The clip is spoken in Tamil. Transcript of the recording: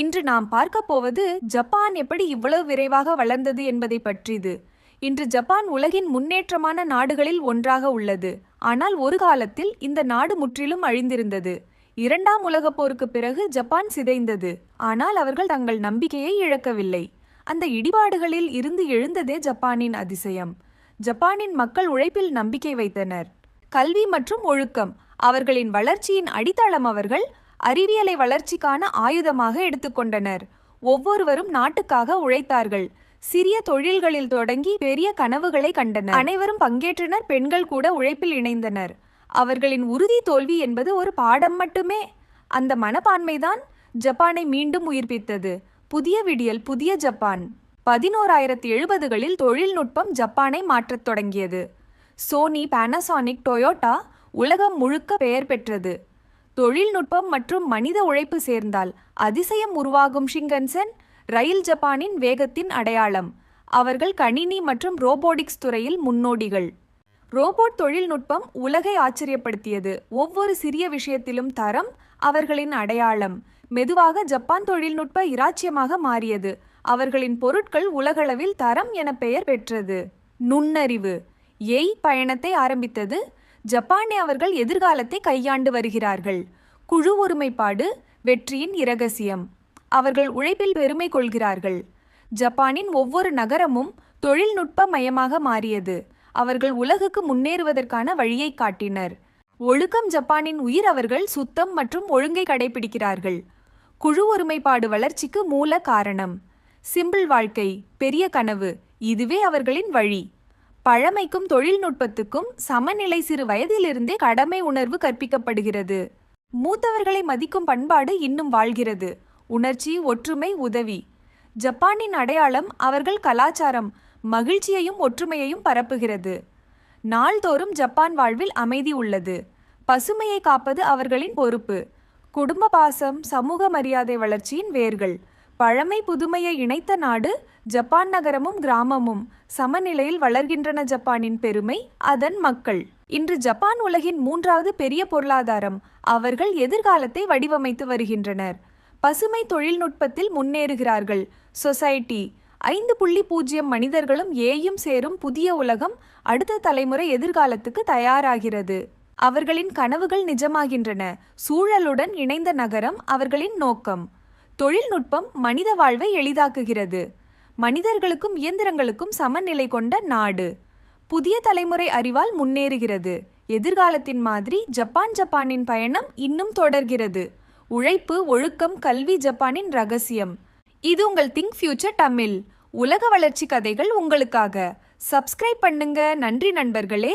இன்று நாம் பார்க்க போவது ஜப்பான் எப்படி இவ்வளவு விரைவாக வளர்ந்தது என்பதை பற்றியது. இன்று ஜப்பான் உலகின் முன்னேற்றமான நாடுகளில் ஒன்றாக உள்ளது. ஆனால் ஒரு காலத்தில் இந்த நாடு முற்றிலும் அழிந்திருந்தது. இரண்டாம் உலகப் போருக்கு பிறகு ஜப்பான் சிதைந்தது. ஆனால் அவர்கள் தங்கள் நம்பிக்கையை இழக்கவில்லை. அந்த இடிபாடுகளில் இருந்து எழுந்ததே ஜப்பானின் அதிசயம். ஜப்பானின் மக்கள் உழைப்பில் நம்பிக்கை வைத்தனர். கல்வி மற்றும் ஒழுக்கம் அவர்களின் வளர்ச்சியின் அடித்தளம் அவர்கள் அறிவியலை வளர்ச்சிக்கான ஆயுதமாக எடுத்துக்கொண்டனர் ஒவ்வொருவரும் நாட்டுக்காக உழைத்தார்கள். சிறிய தொழில்களில் தொடங்கி பெரிய கனவுகளை கண்டனர். அனைவரும் பங்கேற்றனர் பெண்கள் கூட உழைப்பில் இணைந்தனர். அவர்களின் உறுதி தோல்வி என்பது ஒரு பாடம் மட்டுமே. அந்த மனப்பான்மைதான் ஜப்பானை மீண்டும் உயிர்ப்பித்தது. புதிய விடியல் புதிய ஜப்பான். பதினோராயிரத்தி எழுபதுகளில் தொழில்நுட்பம் ஜப்பானை மாற்றத் தொடங்கியது. சோனி பானாசானிக் டொயோட்டா உலகம் முழுக்க பெயர் பெற்றது. தொழில்நுட்பம் மற்றும் மனித உழைப்பு சேர்ந்தால் அதிசயம் உருவாகும் ஷிங்கன்சன். ரயில் ஜப்பானின் வேகத்தின் அடையாளம். அவர்கள் கணினி மற்றும் ரோபோடிக்ஸ் துறையில் முன்னோடிகள். ரோபோட் தொழில்நுட்பம் உலகை ஆச்சரியப்படுத்தியது. ஒவ்வொரு சிறிய விஷயத்திலும் தரம் அவர்களின் அடையாளம். மெதுவாக ஜப்பான் தொழில்நுட்ப இராச்சியமாக மாறியது. அவர்களின் பொருட்கள் உலகளவில் தரம் என பெயர் பெற்றது. நுண்ணறிவு. எய் பயணத்தை ஆரம்பித்தது ஜப்பானே அவர்கள் எதிர்காலத்தை கையாண்டு வருகிறார்கள். குழு ஒருமைப்பாடு வெற்றியின் இரகசியம். அவர்கள் உழைப்பில் பெருமை கொள்கிறார்கள். ஜப்பானின் ஒவ்வொரு நகரமும் தொழில்நுட்ப மயமாக மாறியது. அவர்கள் உலகுக்கு முன்னேறுவதற்கான வழியை காட்டினர். ஒழுக்கம் ஜப்பானின் உயிர் அவர்கள் சுத்தம் மற்றும் ஒழுங்கை கடைபிடிக்கிறார்கள். குழு ஒருமைப்பாடு வளர்ச்சிக்கு மூல காரணம். சிம்பிள் வாழ்க்கை பெரிய கனவு இதுவே அவர்களின் வழி. பழமைக்கும் தொழில்நுட்பத்துக்கும் சமநிலை சிறு வயதிலிருந்தே கடமை உணர்வு கற்பிக்கப்படுகிறது. மூத்தவர்களை மதிக்கும் பண்பாடு இன்னும் வாழ்கிறது. உணர்ச்சி ஒற்றுமை உதவி. ஜப்பானின் அடையாளம் அவர்கள் கலாச்சாரம் மகிழ்ச்சியையும் ஒற்றுமையையும் பரப்புகிறது. நாள்தோறும் ஜப்பான் வாழ்வில் அமைதி உள்ளது. பசுமையை காப்பது அவர்களின் பொறுப்பு. குடும்ப பாசம் சமூக மரியாதை வளர்ச்சியின் வேர்கள். பழமை புதுமையை இணைத்த நாடு ஜப்பான் நகரமும் கிராமமும் சமநிலையில் வளர்கின்றன ஜப்பானின் பெருமை அதன் மக்கள். இன்று ஜப்பான் உலகின் மூன்றாவது பெரிய பொருளாதாரம். அவர்கள் எதிர்காலத்தை வடிவமைத்து வருகின்றனர். பசுமை தொழில்நுட்பத்தில் முன்னேறுகிறார்கள். சொசைட்டி. ஐந்து புள்ளி பூஜ்ஜியம் மனிதர்களும் ஏயும் சேரும் புதிய உலகம் அடுத்த தலைமுறை எதிர்காலத்துக்கு தயாராகிறது. அவர்களின் கனவுகள் நிஜமாகின்றன. சூழலுடன் இணைந்த நகரம் அவர்களின் நோக்கம். தொழில்நுட்பம் மனித வாழ்வை எளிதாக்குகிறது. மனிதர்களுக்கும் இயந்திரங்களுக்கும் சமநிலை கொண்ட நாடு. புதிய தலைமுறை அறிவால் முன்னேறுகிறது. எதிர்காலத்தின் மாதிரி ஜப்பான் ஜப்பானின் பயணம் இன்னும் தொடர்கிறது. உழைப்பு ஒழுக்கம் கல்வி ஜப்பானின் ரகசியம். இது உங்கள் திங்க் ஃபியூச்சர் தமிழ். உலக வளர்ச்சி கதைகள் உங்களுக்காக. சப்ஸ்கிரைப் பண்ணுங்க. நன்றி நண்பர்களே.